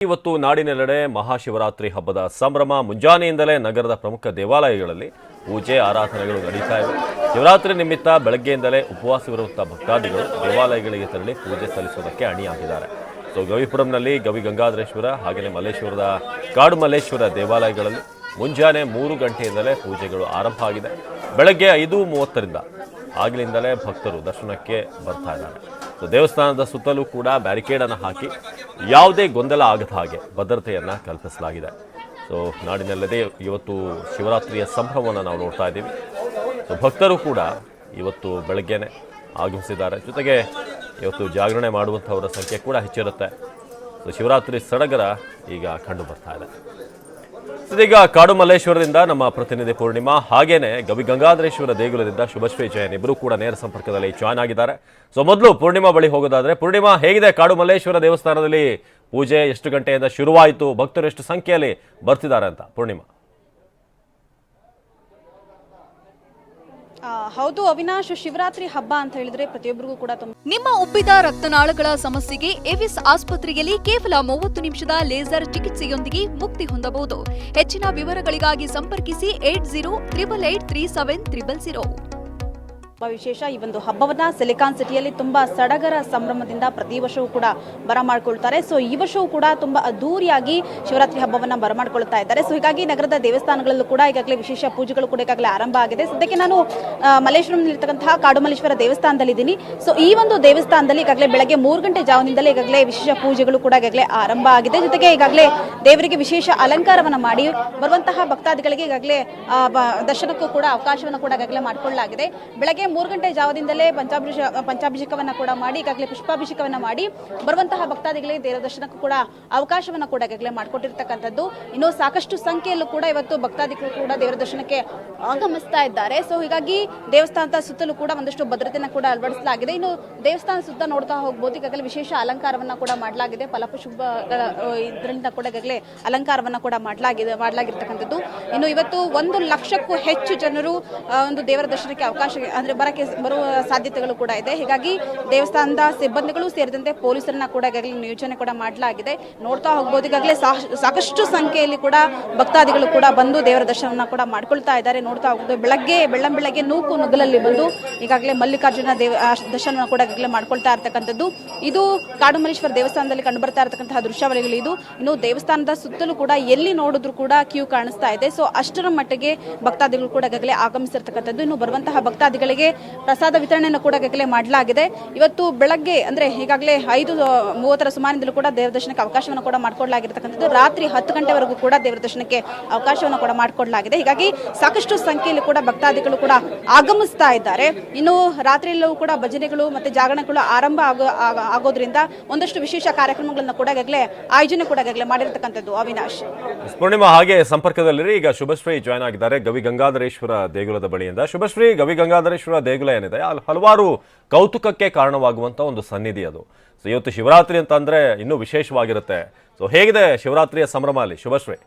ಇವತ್ತು ನಾಡಿನೆಲ್ಲೆಡೆ ಮಹಾಶಿವರಾತ್ರಿ ಹಬ್ಬದ ಸಂಭ್ರಮ ಮುಂಜಾನೆಯಿಂದಲೇ ನಗರದ ಪ್ರಮುಖ ದೇವಾಲಯಗಳಲ್ಲಿ ಪೂಜೆ, ಆರಾಧನೆಗಳು ನಡೀತಾ ಇವೆ. ಶಿವರಾತ್ರಿ ನಿಮಿತ್ತ ಬೆಳಗ್ಗೆಯಿಂದಲೇ ಉಪವಾಸವಿರುವಂಥ ಭಕ್ತಾದಿಗಳು ದೇವಾಲಯಗಳಿಗೆ ತೆರಳಿ ಪೂಜೆ ಸಲ್ಲಿಸುವುದಕ್ಕೆ ಅಣಿಯಾಗಿದ್ದಾರೆ. ಸೊ, ಗವಿಪುರಂನಲ್ಲಿ ಗವಿ ಗಂಗಾಧರೇಶ್ವರ ಹಾಗೆಯೇ ಮಲ್ಲೇಶ್ವರದ ಕಾಡು ಮಲ್ಲೇಶ್ವರ ದೇವಾಲಯಗಳಲ್ಲಿ ಮುಂಜಾನೆ ಮೂರು ಗಂಟೆಯಿಂದಲೇ ಪೂಜೆಗಳು ಆರಂಭ ಆಗಿದೆ. ಬೆಳಗ್ಗೆ ಐದು ಮೂವತ್ತರಿಂದ ಆಗಲಿಂದಲೇ ಭಕ್ತರು ದರ್ಶನಕ್ಕೆ ಬರ್ತಾ ಇದ್ದಾರೆ. ಸೊ ದೇವಸ್ಥಾನದ ಸುತ್ತಲೂ ಕೂಡ ಬ್ಯಾರಿಕೇಡನ್ನು ಹಾಕಿ ಯಾವುದೇ ಗೊಂದಲ ಆಗದ ಹಾಗೆ ಭದ್ರತೆಯನ್ನು ಕಲ್ಪಿಸಲಾಗಿದೆ. ಸೊ ನಾಡಿನಲ್ಲದೆ ಇವತ್ತು ಶಿವರಾತ್ರಿಯ ಸಂಭ್ರಮವನ್ನು ನಾವು ನೋಡ್ತಾ ಇದ್ದೀವಿ. ಸೊ ಭಕ್ತರು ಕೂಡ ಇವತ್ತು ಬೆಳಗ್ಗೆನೆ ಆಗಮಿಸಿದ್ದಾರೆ. ಜೊತೆಗೆ ಇವತ್ತು ಜಾಗರಣೆ ಮಾಡುವಂಥವರ ಸಂಖ್ಯೆ ಕೂಡ ಹೆಚ್ಚಿರುತ್ತೆ. ಸೊ ಶಿವರಾತ್ರಿ ಸಡಗರ ಈಗ ಕಂಡು ಬರ್ತಾ ಇದೆ. ಇದೀಗ ಕಾಡು ಮಲ್ಲೇಶ್ವರದಿಂದ ನಮ್ಮ ಪ್ರತಿನಿಧಿ ಪೂರ್ಣಿಮಾ, ಹಾಗೇನೆ ಗವಿ ಗಂಗಾಧರೇಶ್ವರ ದೇಗುಲದಿಂದ ಶುಭಶ್ರೀ ಜಯನ್ ಇಬ್ಬರು ಕೂಡ ನೇರ ಸಂಪರ್ಕದಲ್ಲಿ ಜಾಯ್ನ್ ಆಗಿದ್ದಾರೆ. ಸೊ, ಮೊದಲು ಪೂರ್ಣಿಮಾ ಬಳಿ ಹೋಗೋದಾದ್ರೆ, ಪೂರ್ಣಿಮಾ ಹೇಗಿದೆ? ಕಾಡು ಮಲ್ಲೇಶ್ವರ ದೇವಸ್ಥಾನದಲ್ಲಿ ಪೂಜೆ ಎಷ್ಟು ಗಂಟೆಯಿಂದ ಶುರುವಾಯಿತು? ಭಕ್ತರು ಎಷ್ಟು ಸಂಖ್ಯೆಯಲ್ಲಿ ಬರ್ತಿದ್ದಾರೆ ಅಂತ ಪೂರ್ಣಿಮಾ. ಹೌದು, ಅವಿನಾಶ್ ಶಿವರಾತ್ರಿ ಹಬ್ಬ ಅಂತ ಹೇಳಿದ್ರೆ ಪ್ರತಿಯೊಬ್ಬರಿಗೂ ಕೂಡ ನಿಮ್ಮ ಉಬ್ಬಿದ ರಕ್ತನಾಳಗಳ ಸಮಸ್ಯೆಗೆ ಎವಿಸ್ ಆಸ್ಪತ್ರೆಯಲ್ಲಿ ಕೇವಲ ಮೂವತ್ತು ನಿಮಿಷದ ಲೇಸರ್ ಚಿಕಿತ್ಸೆಯೊಂದಿಗೆ ಮುಕ್ತಿ ಹೊಂದಬಹುದು. ಹೆಚ್ಚಿನ ವಿವರಗಳಿಗಾಗಿ ಸಂಪರ್ಕಿಸಿ eight zero triple eight three seven triple zero. ವಿಶೇಷ. ಈ ಒಂದು ಹಬ್ಬವನ್ನ ಸಿಲಿಕಾನ್ ಸಿಟಿಯಲ್ಲಿ ತುಂಬಾ ಸಡಗರ ಸಂಭ್ರಮದಿಂದ ಪ್ರತಿ ವರ್ಷವೂ ಕೂಡ ಬರಮಾಡ್ಕೊಳ್ತಾರೆ. ಸೊ ಈ ವರ್ಷವೂ ಕೂಡ ತುಂಬಾ ಅದ್ದೂರಿಯಾಗಿ ಶಿವರಾತ್ರಿ ಹಬ್ಬವನ್ನ ಬರಮಾಡ್ಕೊಳ್ತಾ ಇದ್ದಾರೆ. ಸೊ ಹೀಗಾಗಿ ನಗರದ ದೇವಸ್ಥಾನಗಳಲ್ಲೂ ಕೂಡ ಈಗಾಗಲೇ ವಿಶೇಷ ಪೂಜೆಗಳು ಕೂಡ ಈಗಾಗಲೇ ಆರಂಭ ಆಗಿದೆ. ಸದ್ಯಕ್ಕೆ ನಾನು ಮಲ್ಲೇಶ್ವರಂನಲ್ಲಿರ್ತಕ್ಕಂತಹ ಕಾಡುಮಲ್ಲೇಶ್ವರ ದೇವಸ್ಥಾನದಲ್ಲಿದ್ದೀನಿ. ಸೊ ಈ ಒಂದು ದೇವಸ್ಥಾನದಲ್ಲಿ ಈಗಾಗಲೇ ಬೆಳಗ್ಗೆ ಮೂರು ಗಂಟೆ ಜಾವನಿಂದಲೇ ಈಗಾಗಲೇ ವಿಶೇಷ ಪೂಜೆಗಳು ಕೂಡ ಈಗಾಗಲೇ ಆರಂಭ ಆಗಿದೆ. ಜೊತೆಗೆ ಈಗಾಗಲೇ ದೇವರಿಗೆ ವಿಶೇಷ ಅಲಂಕಾರವನ್ನು ಮಾಡಿ ಬರುವಂತಹ ಭಕ್ತಾದಿಗಳಿಗೆ ಈಗಾಗಲೇ ದರ್ಶನಕ್ಕೂ ಕೂಡ ಅವಕಾಶವನ್ನು ಕೂಡ ಈಗಾಗಲೇ ಮಾಡಿಕೊಳ್ಳಲಾಗಿದೆ. ಬೆಳಗ್ಗೆ ಮೂರು ಗಂಟೆ ಜಾವದಿಂದಲೇ ಪಂಚಾಭಿಷೇಕ ಪಂಚಾಭಿಷೇಕವನ್ನ ಕೂಡ ಮಾಡಿ, ಈಗಾಗಲೇ ಪುಷ್ಪಾಭಿಷೇಕವನ್ನು ಮಾಡಿ ಬರುವಂತಹ ಭಕ್ತಾದಿಗಳಿಗೆ ದೇವರ ದರ್ಶನಕ್ಕೂ ಕೂಡ ಅವಕಾಶವನ್ನ ಕೂಡ ಈಗಾಗಲೇ ಮಾಡಿಕೊಟ್ಟಿರ್ತಕ್ಕಂಥದ್ದು. ಇನ್ನು ಸಾಕಷ್ಟು ಸಂಖ್ಯೆಯಲ್ಲೂ ಕೂಡ ಇವತ್ತು ಭಕ್ತಾದಿಗಳು ಕೂಡ ದೇವರ ದರ್ಶನಕ್ಕೆ ಆಗಮಿಸ್ತಾ ಇದ್ದಾರೆ. ಸೊ ಹೀಗಾಗಿ ದೇವಸ್ಥಾನದ ಸುತ್ತಲೂ ಕೂಡ ಒಂದಷ್ಟು ಭದ್ರತೆಯನ್ನು ಕೂಡ ಅಳವಡಿಸಲಾಗಿದೆ. ಇನ್ನು ದೇವಸ್ಥಾನ ಸುತ್ತ ನೋಡ್ತಾ ಹೋಗ್ಬೋದು, ಈಗಾಗಲೇ ವಿಶೇಷ ಅಲಂಕಾರವನ್ನ ಕೂಡ ಮಾಡಲಾಗಿದೆ. ಫಲಪುಷ್ಪ ಇದರಿಂದ ಕೂಡ ಈಗಾಗಲೇ ಅಲಂಕಾರವನ್ನ ಕೂಡ ಮಾಡಲಾಗಿದೆ, ಮಾಡಲಾಗಿರ್ತಕ್ಕಂಥದ್ದು. ಇನ್ನು ಇವತ್ತು ಒಂದು ಲಕ್ಷಕ್ಕೂ ಹೆಚ್ಚು ಜನರು ಒಂದು ದೇವರ ದರ್ಶನಕ್ಕೆ ಅವಕಾಶ, ಅಂದ್ರೆ ಬರಕ್ಕೆ ಬರುವ ಸಾಧ್ಯತೆಗಳು ಕೂಡ ಇದೆ. ಹೀಗಾಗಿ ದೇವಸ್ಥಾನದ ಸಿಬ್ಬಂದಿಗಳು ಸೇರಿದಂತೆ ಪೊಲೀಸರನ್ನ ಕೂಡ ಈಗಾಗಲೇ ನಿಯೋಜನೆ ಕೂಡ ಮಾಡಲಾಗಿದೆ. ನೋಡ್ತಾ ಹೋಗ್ಬೋದು. ಈಗಾಗಲೇ ಸಾಕಷ್ಟು ಸಂಖ್ಯೆಯಲ್ಲಿ ಕೂಡ ಭಕ್ತಾದಿಗಳು ಕೂಡ ಬಂದು ದೇವರ ದರ್ಶನವನ್ನ ಕೂಡ ಮಾಡ್ಕೊಳ್ತಾ ಇದ್ದಾರೆ. ನೋಡ್ತಾ ಹೋಗ್ಬೋದು. ಬೆಳಗ್ಗೆ, ಬೆಳ್ಳಂ ಬೆಳಗ್ಗೆ ನೂಕು ನುಗ್ಗಲಲ್ಲಿ ಬಂದು ಈಗಾಗಲೇ ಮಲ್ಲಿಕಾರ್ಜುನ ದೇವ ದರ್ಶನವನ್ನ ಕೂಡ ಈಗಾಗಲೇ ಮಾಡ್ಕೊಳ್ತಾ ಇರ್ತಕ್ಕಂಥದ್ದು. ಇದು ಕಾಡುಮಲ್ಲೇಶ್ವರ ದೇವಸ್ಥಾನದಲ್ಲಿ ಕಂಡು ಬರ್ತಾ ಇರತಕ್ಕಂತಹ ದೃಶ್ಯಾವಳಿಗಳು ಇದು. ಇನ್ನು ದೇವಸ್ಥಾನದ ಸುತ್ತಲೂ ಕೂಡ ಎಲ್ಲಿ ನೋಡಿದ್ರು ಕೂಡ ಕ್ಯೂ ಕಾಣಿಸ್ತಾ ಇದೆ. ಸೊ ಅಷ್ಟರ ಮಟ್ಟಿಗೆ ಭಕ್ತಾದಿಗಳು ಕೂಡ ಈಗಾಗಲೇ ಆಗಮಿಸಿರ್ತಕ್ಕಂಥದ್ದು. ಇನ್ನು ಬರುವಂತಹ ಭಕ್ತಾದಿಗಳಿಗೆ ಪ್ರಸಾದ ವಿತರಣೆಯನ್ನು ಕೂಡ ಈಗಾಗಲೇ ಮಾಡಲಾಗಿದೆ. ಇವತ್ತು ಬೆಳಗ್ಗೆ ಅಂದ್ರೆ ಈಗಾಗಲೇ ಐದು ಮೂವತ್ತರ ಸುಮಾರಿನಿಂದಲೂ ಕೂಡ ದೇವರ ದರ್ಶನಕ್ಕೆ ಅವಕಾಶವನ್ನು ಕೂಡ ಮಾಡಿಕೊಡಲಾಗಿರ್ತಕ್ಕಂಥದ್ದು. ರಾತ್ರಿ ಹತ್ತು ಗಂಟೆವರೆಗೂ ಕೂಡ ದೇವರ ದರ್ಶನಕ್ಕೆ ಅವಕಾಶವನ್ನು ಕೂಡ ಮಾಡಿಕೊಡಲಾಗಿದೆ. ಹೀಗಾಗಿ ಸಾಕಷ್ಟು ಸಂಖ್ಯೆಯಲ್ಲಿ ಕೂಡ ಭಕ್ತಾದಿಗಳು ಕೂಡ ಆಗಮಿಸ್ತಾ ಇದ್ದಾರೆ. ಇನ್ನು ರಾತ್ರಿಯಲ್ಲೂ ಕೂಡ ಭಜನೆಗಳು ಮತ್ತೆ ಜಾಗರಣೆಗಳು ಆರಂಭ ಆಗೋ ಆಗೋದ್ರಿಂದ ಒಂದಷ್ಟು ವಿಶೇಷ ಕಾರ್ಯಕ್ರಮಗಳನ್ನು ಕೂಡ ಈಗಾಗಲೇ ಆಯೋಜನೆ ಕೂಡ ಈಗಾಗಲೇ ಮಾಡಿರ್ತಕ್ಕಂಥದ್ದು ಅವಿನಾಶ್. ಪೂರ್ಣಿಮಾ, ಹಾಗೆ ಸಂಪರ್ಕದಲ್ಲಿ ಈಗ ಶುಭಶ್ರೀ ಜಾಯ್ನ್ ಆಗಿದ್ದಾರೆ ಗವಿ ಗಂಗಾಧರೇಶ್ವರ ದೇಗುಲದ ಬಳಿಯಿಂದ. ಶುಭಶ್ರೀ ಗವಿ ಗಂಗಾಧರೇಶ್ವರ ದೇಗುಲ ಏನಿದೆ ಅಲ್ಲಿ ಹಲವಾರು ಕೌತುಕಕ್ಕೆ ಕಾರಣವಾಗುವಂಥ ಒಂದು ಸನ್ನಿಧಿ ಅದು. ಸೊ ಇವತ್ತು ಶಿವರಾತ್ರಿ ಅಂತ ಇನ್ನು ಇನ್ನೂ ವಿಶೇಷವಾಗಿರುತ್ತೆ. ಸೊ ಹೇಗಿದೆ ಶಿವರಾತ್ರಿಯ ಸಂಭ್ರಮ ಅಲ್ಲಿ ಶುಭಶ್ರೀ.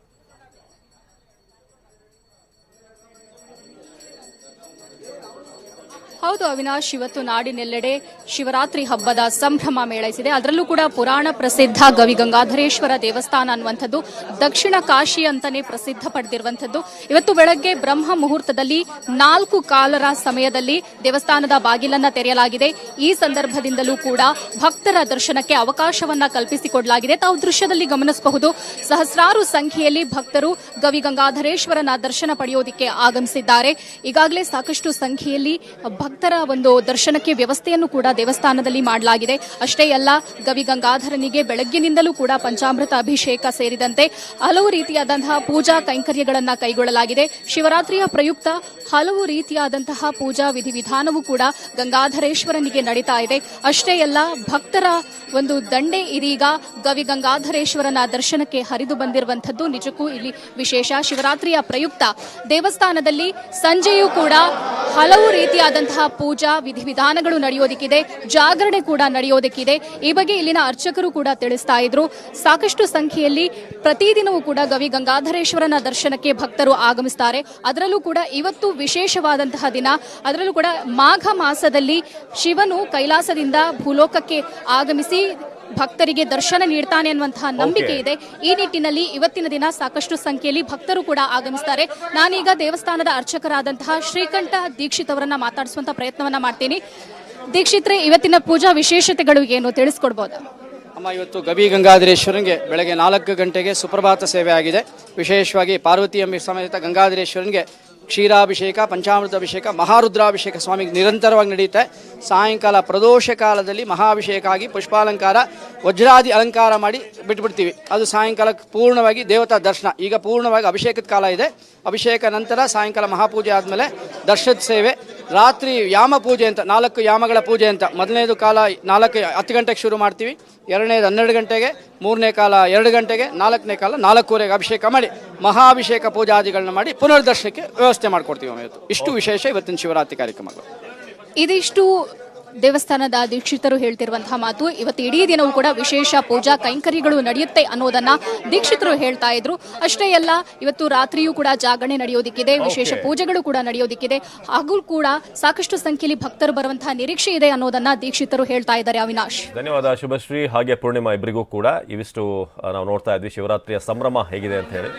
ಹೌದು ಅವಿನಾಶ್, ಇವತ್ತು ನಾಡಿನೆಲ್ಲೆಡೆ ಶಿವರಾತ್ರಿ ಹಬ್ಬದ ಸಂಭ್ರಮ ಮೇಳೈಸಿದೆ. ಅದರಲ್ಲೂ ಕೂಡ ಪುರಾಣ ಪ್ರಸಿದ್ಧ ಗವಿ ಗಂಗಾಧರೇಶ್ವರ ದೇವಸ್ಥಾನ ಅನ್ನುವಂಥದ್ದು, ದಕ್ಷಿಣ ಕಾಶಿ ಅಂತಾನೆ ಪ್ರಸಿದ್ಧ ಪಡೆದಿರುವಂಥದ್ದು. ಇವತ್ತು ಬೆಳಗ್ಗೆ ಬ್ರಹ್ಮ ಮುಹೂರ್ತದಲ್ಲಿ ನಾಲ್ಕು ಕಾಲರ ಸಮಯದಲ್ಲಿ ದೇವಸ್ಥಾನದ ಬಾಗಿಲನ್ನ ತೆರೆಯಲಾಗಿದೆ. ಈ ಸಂದರ್ಭದಿಂದಲೂ ಕೂಡ ಭಕ್ತರ ದರ್ಶನಕ್ಕೆ ಅವಕಾಶವನ್ನ ಕಲ್ಪಿಸಿಕೊಡಲಾಗಿದೆ. ತಾವು ದೃಶ್ಯದಲ್ಲಿ ಗಮನಿಸಬಹುದು, ಸಹಸ್ರಾರು ಸಂಖ್ಯೆಯಲ್ಲಿ ಭಕ್ತರು ಗವಿ ಗಂಗಾಧರೇಶ್ವರನ ದರ್ಶನ ಪಡೆಯೋದಿಕ್ಕೆ ಆಗಮಿಸಿದ್ದಾರೆ. ಈಗಾಗಲೇ ಸಾಕಷ್ಟು ಸಂಖ್ಯೆಯಲ್ಲಿ ಭಕ್ತರ ಒಂದು ದರ್ಶನಕ್ಕೆ ವ್ಯವಸ್ಥೆಯನ್ನು ಕೂಡ ದೇವಸ್ಥಾನದಲ್ಲಿ ಮಾಡಲಾಗಿದೆ. ಅಷ್ಟೇ ಅಲ್ಲ, ಗವಿ ಗಂಗಾಧರನಿಗೆ ಬೆಳಗ್ಗಿನಿಂದಲೂ ಕೂಡ ಪಂಚಾಮೃತ ಅಭಿಷೇಕ ಸೇರಿದಂತೆ ಹಲವು ರೀತಿಯಾದಂತಹ ಪೂಜಾ ಕೈಂಕರ್ಯಗಳನ್ನ ಕೈಗೊಳ್ಳಲಾಗಿದೆ. ಶಿವರಾತ್ರಿಯ ಪ್ರಯುಕ್ತ ಹಲವು ರೀತಿಯಾದಂತಹ ಪೂಜಾ ವಿಧಿವಿಧಾನವೂ ಕೂಡ ಗಂಗಾಧರೇಶ್ವರನಿಗೆ ನಡೀತಾ ಇದೆ. ಅಷ್ಟೇ ಅಲ್ಲ, ಭಕ್ತರ ಒಂದು ದಂಡೆ ಇದೀಗ ಗವಿ ಗಂಗಾಧರೇಶ್ವರನ ದರ್ಶನಕ್ಕೆ ಹರಿದು ಬಂದಿರುವಂತದ್ದು ನಿಜಕ್ಕೂ ಇಲ್ಲಿ ವಿಶೇಷ. ಶಿವರಾತ್ರಿಯ ಪ್ರಯುಕ್ತ ದೇವಸ್ಥಾನದಲ್ಲಿ ಸಂಜೆಯೂ ಕೂಡ ಹಲವು ರೀತಿಯಾದಂತಹ ಪೂಜಾ ವಿಧಿವಿಧಾನಗಳು ನಡೆಯೋದಕ್ಕಿದೆ. ಜಾಗರಣೆ ಕೂಡ ನಡೆಯೋದಕ್ಕಿದೆ. ಈ ಬಗ್ಗೆ ಇಲ್ಲಿನ ಅರ್ಚಕರು ಕೂಡ ತಿಳಿಸ್ತಾ ಇದ್ರು. ಸಾಕಷ್ಟು ಸಂಖ್ಯೆಯಲ್ಲಿ ಪ್ರತಿದಿನವೂ ಕೂಡ ಗವಿ ಗಂಗಾಧರೇಶ್ವರನ ದರ್ಶನಕ್ಕೆ ಭಕ್ತರು ಆಗಮಿಸ್ತಾರೆ. ಅದರಲ್ಲೂ ಕೂಡ ಇವತ್ತು ವಿಶೇಷವಾದಂತಹ ದಿನ. ಅದರಲ್ಲೂ ಕೂಡ ಮಾಘ ಮಾಸದಲ್ಲಿ ಶಿವನು ಕೈಲಾಸದಿಂದ ಭೂಲೋಕಕ್ಕೆ ಆಗಮಿಸಿ ಭಕ್ತರಿಗೆ ದರ್ಶನ ನೀಡ್ತಾನೆ ಅನ್ನುವಂತಹ ನಂಬಿಕೆ ಇದೆ. ಈ ನಿಟ್ಟಿನಲ್ಲಿ ಇವತ್ತಿನ ದಿನ ಸಾಕಷ್ಟು ಸಂಖ್ಯೆಯಲ್ಲಿ ಭಕ್ತರು ಕೂಡ ಆಗಮಿಸ್ತಾರೆ. ನಾನೀಗ ದೇವಸ್ಥಾನದ ಅರ್ಚಕರಾದಂತಹ ಶ್ರೀಕಂಠ ದೀಕ್ಷಿತ್ ಅವರನ್ನ ಮಾತಾಡಿಸುವಂತಹ ಪ್ರಯತ್ನವನ್ನ ಮಾಡ್ತೀನಿ. ದೀಕ್ಷಿತ್ರೆ, ಇವತ್ತಿನ ಪೂಜಾ ವಿಶೇಷತೆಗಳು ಏನು ತಿಳಿಸ್ಕೊಡ್ಬೋದಾ? ಅಮ್ಮ, ಇವತ್ತು ಗವಿ ಗಂಗಾಧರೇಶ್ವರನಿಗೆ ಬೆಳಗ್ಗೆ ನಾಲ್ಕು ಗಂಟೆಗೆ ಸುಪ್ರಭಾತ ಸೇವೆ ಆಗಿದೆ. ವಿಶೇಷವಾಗಿ ಪಾರ್ವತಿ ಅಂಬಿ ಸಮೇತ ಗಂಗಾಧರೇಶ್ವರನಿಗೆ ಕ್ಷೀರಾಭಿಷೇಕ ಪಂಚಾಮೃತ ಅಭಿಷೇಕ ಮಹಾರುದ್ರಾಭಿಷೇಕ ಸ್ವಾಮಿಗೆ ನಿರಂತರವಾಗಿ ನಡೆಯುತ್ತೆ. ಸಾಯಂಕಾಲ ಪ್ರದೋಷ ಕಾಲದಲ್ಲಿ ಮಹಾಭಿಷೇಕ ಆಗಿ ಪುಷ್ಪಾಲಂಕಾರ, ವಜ್ರಾದಿ ಅಲಂಕಾರ ಮಾಡಿ ಬಿಟ್ಬಿಡ್ತೀವಿ. ಅದು ಸಾಯಂಕಾಲ ಪೂರ್ಣವಾಗಿ ದೇವತಾ ದರ್ಶನ. ಈಗ ಪೂರ್ಣವಾಗಿ ಅಭಿಷೇಕದ ಕಾಲ ಇದೆ. ಅಭಿಷೇಕ ನಂತರ ಸಾಯಂಕಾಲ ಮಹಾಪೂಜೆ ಆದಮೇಲೆ ದರ್ಶನ ಸೇವೆ. ರಾತ್ರಿ ಯಾಮ ಪೂಜೆ ಅಂತ, ನಾಲ್ಕು ಯಾಮಗಳ ಪೂಜೆ ಅಂತ. ಮೊದಲನೇದು ಕಾಲ ನಾಲ್ಕು, ಹತ್ತು ಗಂಟೆಗೆ ಶುರು ಮಾಡ್ತೀವಿ. ಎರಡನೇದು ಹನ್ನೆರಡು ಗಂಟೆಗೆ, ಮೂರನೇ ಕಾಲ ಎರಡು ಗಂಟೆಗೆ, ನಾಲ್ಕನೇ ಕಾಲ ನಾಲ್ಕೂವರೆಗೆ ಅಭಿಷೇಕ ಮಾಡಿ, ಮಹಾಭಿಷೇಕ ಪೂಜಾದಿಗಳನ್ನ ಮಾಡಿ ಪುನರ್ದರ್ಶನಕ್ಕೆ ವ್ಯವಸ್ಥೆ ಮಾಡಿಕೊಡ್ತೀವಿ ಇವತ್ತು. ಇಷ್ಟು ವಿಶೇಷ ಇವತ್ತಿನ ಶಿವರಾತ್ರಿ ಕಾರ್ಯಕ್ರಮಗಳು. ಇದಿಷ್ಟು ದೇವಸ್ಥಾನದ ದೀಕ್ಷಿತರು ಹೇಳ್ತಿರುವಂತಹ ಮಾತು ಇವತ್ತು ಇಡೀ ದಿನವೂ ಕೂಡ ವಿಶೇಷ ಪೂಜಾ ಕೈಂಕರ್ಯಗಳು ನಡೆಯುತ್ತೆ ಅನ್ನೋದನ್ನ ದೀಕ್ಷಿತರು ಹೇಳ್ತಾ ಇದ್ರು. ಅಷ್ಟೇ ಅಲ್ಲ ಇವತ್ತು ರಾತ್ರಿಯೂ ಕೂಡ ಜಾಗರಣೆ ನಡೆಯೋದಿಕ್ಕಿದೆ ವಿಶೇಷ ಪೂಜೆಗಳು ಕೂಡ ನಡೆಯೋದಿಕ್ಕಿದೆ. ಹಾಗೂ ಕೂಡ ಸಾಕಷ್ಟು ಸಂಖ್ಯೆಯಲ್ಲಿ ಭಕ್ತರು ಬರುವಂತಹ ನಿರೀಕ್ಷೆ ಇದೆ ಅನ್ನೋದನ್ನ ದೀಕ್ಷಿತರು ಹೇಳ್ತಾ ಇದ್ದಾರೆ ಅವಿನಾಶ್. ಧನ್ಯವಾದ ಶುಭಶ್ರೀ. ಹಾಗೆ ಪೂರ್ಣಿಮಾ ಇಬ್ಬರಿಗೂ ಕೂಡ ಇವಿಷ್ಟು ನಾವು ನೋಡ್ತಾ ಇದ್ವಿ. ಶಿವರಾತ್ರಿಯ ಸಂಭ್ರಮ ಹೇಗಿದೆ ಅಂತ ಹೇಳಿ.